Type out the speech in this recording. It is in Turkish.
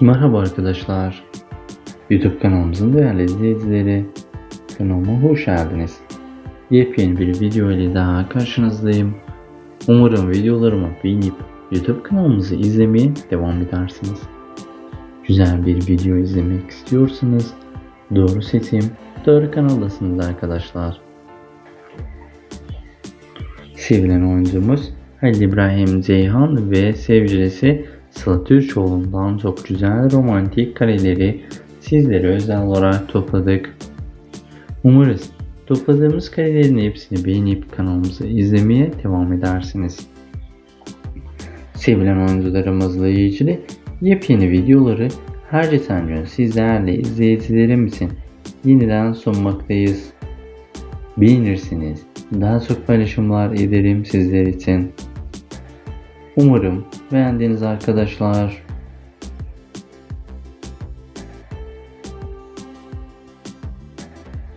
Merhaba arkadaşlar. YouTube kanalımızın değerli izleyicileri. Kanalıma hoş geldiniz. Yepyeni bir video ile daha karşınızdayım. Umarım videolarımı beğenip YouTube kanalımızı izlemeye devam edersiniz. Güzel bir video izlemek istiyorsanız doğru seçim, doğru kanaldasınız arkadaşlar. Sevilen oyuncumuz Halil İbrahim Ceyhan ve sevgilisi Sıla Türkoğlu'ndan çok güzel romantik kareleri sizlere özel olarak topladık. Umarız topladığımız karelerin hepsini beğenip kanalımızı izlemeye devam edersiniz. Sevilen oyuncularımızla ilgili yepyeni videoları her geçen gün sizlerle izleyicilerimizin yeniden sunmaktayız. Beğenirsiniz. Daha çok paylaşımlar ederim sizler için. Umarım beğendiniz arkadaşlar.